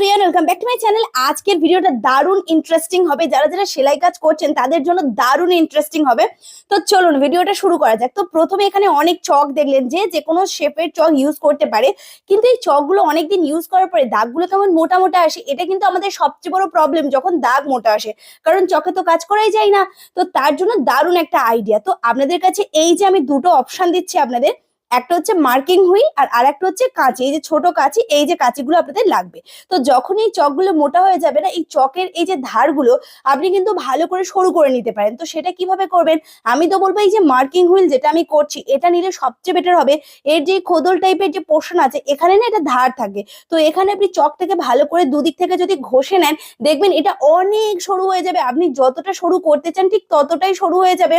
Everyone welcome back to my channel আজকের ভিডিওটা দারুণ ইন্টারেস্টিং হবে। যারা যারা সেলাই কাজ করছেন, তাদের জন্য দারুণ ইন্টারেস্টিং হবে। তো চলুন, ভিডিওটা শুরু করা যাক। তো প্রথমে এখানে অনেক চক দেখলেন যে যে কোনো শেপের চক ইউজ করতে পারে। কিন্তু এই চকগুলো অনেকদিন ইউজ করার পরে দাগগুলো কেমন মোটা মোটা আসে, এটা কিন্তু আমাদের সবচেয়ে বড় প্রবলেম যখন দাগ মোটা আসে। কারণ চকে তো কাজ করাই যায় না। তো তার জন্য দারুণ একটা আইডিয়া তো আপনাদের কাছে এই যে আমি দুটো অপশন দিচ্ছি আপনাদের একটা হচ্ছে মার্কিং হুইল আর আরেকটা হচ্ছে কাঁচি। এই যে ছোট কাঁচি, এই যে কাঁচিগুলো আপনাদের লাগবে। তো যখন এই চকগুলো মোটা হয়ে যাবে না, এই চকের এই যে ধারগুলো, আপনি কিন্তু ভালো করে সরু করে নিতে পারেন। তো সেটা কীভাবে করবেন? আমি তো বলব এই যে মার্কিং হুইল যেটা আমি করছি, এটা নিলে সবচেয়ে বেটার হবে। এর যে খোদল টাইপের যে পোর্শন আছে, এখানে না এটা ধার থাকে। তো এখানে আপনি চক থেকে ভালো করে দুদিক থেকে যদি ঘষে নেন, দেখবেন এটা অনেক সরু হয়ে যাবে। আপনি যতটা সরু করতে চান, ঠিক ততটাই সরু হয়ে যাবে।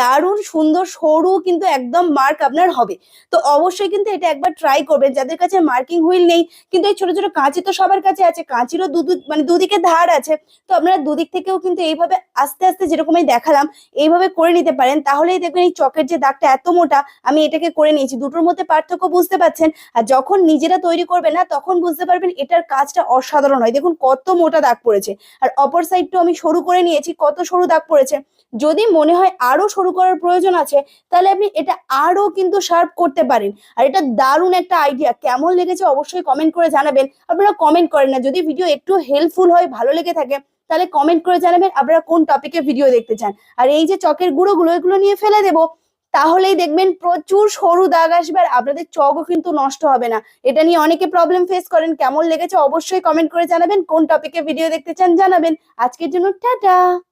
দারুণ সুন্দর সরু কিন্তু একদম মার্ক আপনার হবে। তো অবশ্যই কিন্তু এটা একবার ট্রাই করবেন। যাদের কাছে মার্কিং হুইল নেই, কিন্তু এই ছোট ছোট কাঁচি তো সবার কাছে আছে, কাঁচিরও দু মানে দুদিকে ধার আছে, তো আপনারা দুদিক থেকেও কিন্তু এইভাবে আস্তে আস্তে যেরকমই দেখালাম, এইভাবে করে নিতে পারেন। তাহলেই দেখবেন এই চকের যে দাগটা এত মোটা, আমি এটাকে করে নিয়েছি। দুটোর মধ্যে পার্থক্য বুঝতে পারছেন আর যখন নিজেরা তৈরি করবে না, তখন বুঝতে পারবেন এটার কাজটা অসাধারণ হয়। দেখুন কত মোটা দাগ পড়েছে। আর অপর সাইডটাও আমি সরু করে নিয়েছি, কত সরু দাগ পড়েছে। যদি মনে হয় আরও সরু করার প্রয়োজন আছে, তাহলে আপনি এটা আরও কিন্তু শার্প করতে পারেন। আর এটা দারুণ একটা আইডিয়া কেমন লেগেছে অবশ্যই কমেন্ট করে জানাবেন। আপনারা কমেন্ট করেন না। যদি ভিডিও একটু হেল্পফুল হয়, ভালো লেগে থাকে, তাহলে কমেন্ট করে জানাবেন আপনারা কোন টপিকে ভিডিও দেখতে চান। আর এই যে চকের গুঁড়োগুলো, এগুলো নিয়ে ফেলে দেবো, তাহলেই দেখবেন প্রচুর সরু দাগ আসবে আর আপনাদের চকও কিন্তু নষ্ট হবে না। এটা নিয়ে অনেকে প্রবলেম ফেস করেন। কেমন লেগেছে অবশ্যই কমেন্ট করে জানাবেন। কোন টপিকে ভিডিও দেখতে চান, জানাবেন। আজকের জন্য টাটা!